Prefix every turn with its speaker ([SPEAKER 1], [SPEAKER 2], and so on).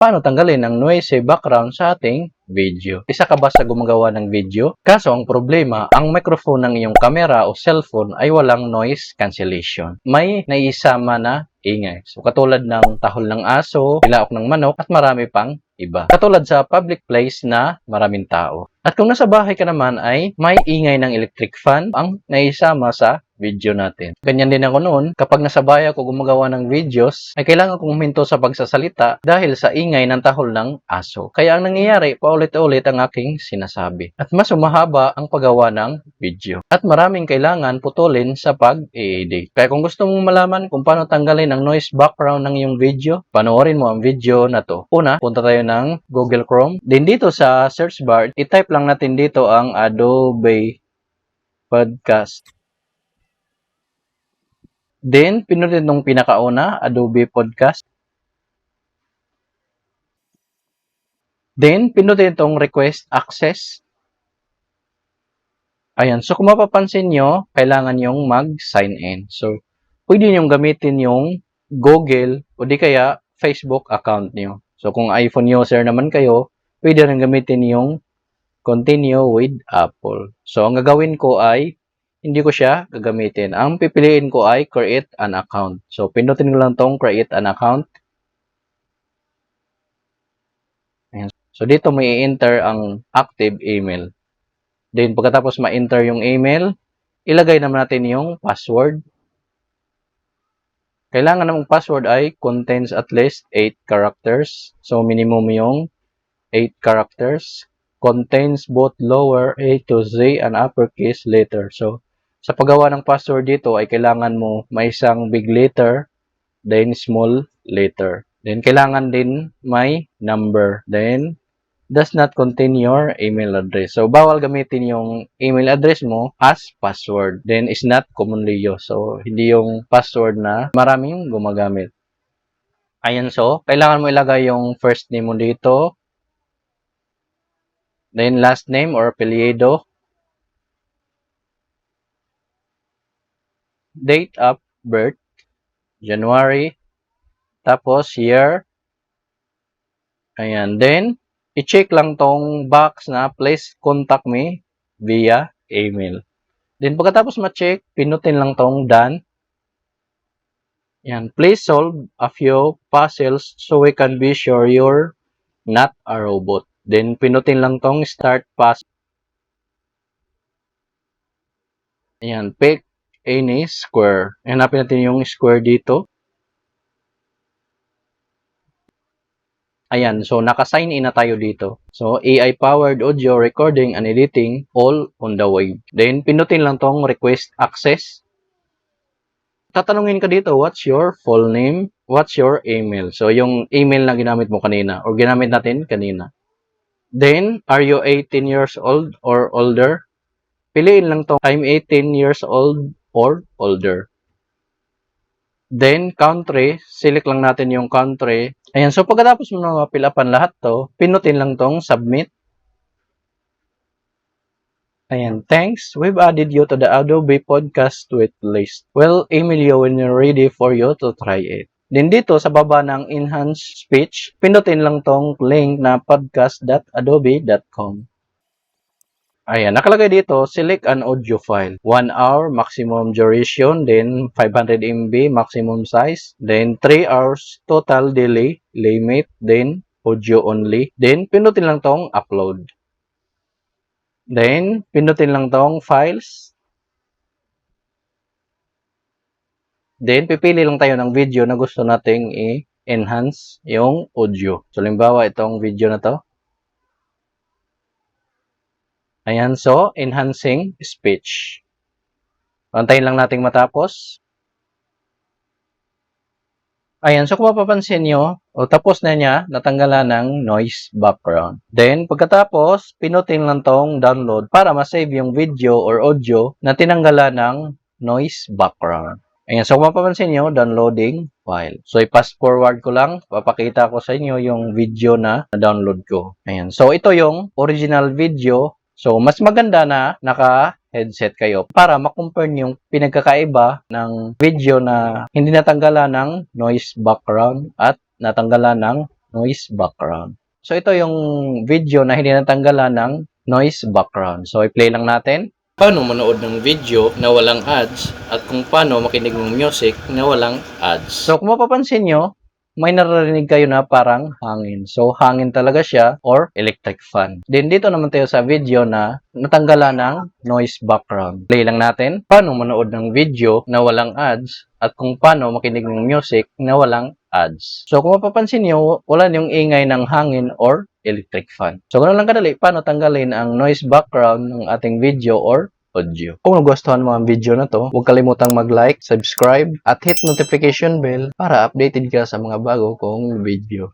[SPEAKER 1] paano tanggalin ang noisy background sa ating video. Isa ka ba sa gumagawa ng video? Kaso ang problema, ang microphone ng iyong camera o cellphone ay walang noise cancellation. May naisama na ingay. So katulad ng tahol ng aso, ilaok ng manok at marami pang iba. Katulad sa public place na maraming tao. At kung nasa bahay ka naman ay may ingay ng electric fan ang naisama sa video natin. Ganyan din ako noon, kapag nasa bahay ako gumagawa ng videos, ay kailangan kong huminto sa pagsasalita dahil sa ingay ng tahol ng aso. Kaya ang nangyayari, paulit-ulit ang aking sinasabi. At mas umahaba ang paggawa ng video. At maraming kailangan putulin sa pag-i-edit. Kaya kung gusto mong malaman kung paano tanggalin ang noise background ng iyong video, panoorin mo ang video na to. Una, punta tayo ng Google Chrome. Din dito sa search bar, i-type lang natin dito ang Adobe Podcast. Then, pinutin nung pinakauna, Adobe Podcast. Then, pinutin itong Request Access. Ayan. So, kung mapapansin nyo, kailangan yung mag-sign in. So, pwede nyo gamitin yung Google o di kaya Facebook account nyo. So, kung iPhone user naman kayo, pwede rin gamitin yung Continue with Apple. So, ang gagawin ko ay hindi ko siya gagamitin. Ang pipiliin ko ay create an account. So, pindutin ko lang tong create an account. Ayan. So, dito may enter ang active email. Then, pagkatapos ma-enter yung email, ilagay naman natin yung password. Kailangan namang password ay contains at least 8 characters. So, minimum yung 8 characters. Contains both lower A to Z and uppercase letter. So, sa paggawa ng password dito ay kailangan mo may isang big letter, then small letter. Then kailangan din may number. Then does not contain your email address. So bawal gamitin yung email address mo as password. Then is not commonly used. So hindi yung password na maraming gumagamit. Ayan so, kailangan mo ilagay yung first name mo dito. Then last name or apelyido. Date of birth, January, tapos year, ayan, then, i-check lang tong box na please contact me via email. Then, pagkatapos ma-check, pinutin lang tong done. Yan, please solve a few puzzles so we can be sure you're not a robot. Then, pinutin lang tong start puzzle. Ayan, pick any square. Hanapin natin yung square dito. Ayan, so naka-sign in na tayo dito. So, AI-powered audio recording and editing all on the web. Then, pinutin lang tong request access. Tatanungin ka dito, what's your full name? What's your email? So, yung email na ginamit mo kanina or ginamit natin kanina. Then, are you 18 years old or older? Piliin lang tong I'm 18 years old or older. Then, country, select lang natin yung country. Ayan, so pagkatapos mo na mapilapan lahat to, pinutin lang tong submit. Ayan, thanks. We've added you to the Adobe Podcast Tweet list. We'll email you when you're ready for you to try it. Then dito sa baba ng Enhanced Speech, pinutin lang tong link na podcast.adobe.com. Ayan, nakalagay dito, select an audio file. 1 hour maximum duration, then 500 MB maximum size, then 3 hours total delay limit, then audio only. Then, pinutin lang tong upload. Then, pinutin lang tong files. Then, pipili lang tayo ng video na gusto nating i-enhance yung audio. So, limbawa, itong video na to. Ayan, so, enhancing speech. Antayin lang nating matapos. Ayan, so kung mapapansin nyo, o tapos na niya, natanggalan ng noise background. Then, pagkatapos, pinutin lang tong download para ma-save yung video or audio na tinanggalan ng noise background. Ayan, so kung mapapansin nyo, downloading file. So, i-pass forward ko lang, papakita ko sa inyo yung video na na-download ko. Ayan, so ito yung original video So, mas maganda na naka-headset kayo para makompare yung pinagkakaiba ng video na hindi natanggalan ng noise background at natanggalan ng noise background. So ito yung video na hindi natanggalan ng noise background. So i-play lang natin. Paano manood ng video na walang ads at kung paano makinig ng music na walang ads. So kung mapapansin nyo, may naririnig kayo na parang hangin. So hangin talaga siya or electric fan. Then dito naman tayo sa video na natanggalan ng noise background. Play lang natin. Paano manood ng video na walang ads at kung paano makinig ng music na walang ads. So kung mapapansin nyo, wala yung ingay ng hangin or electric fan. So ganoon lang kadali, paano tanggalin ang noise background ng ating video or audio. Kung nagustuhan mo ang video na to, huwag kalimutang mag-like, subscribe, at hit notification bell para updated ka sa mga bago kong video.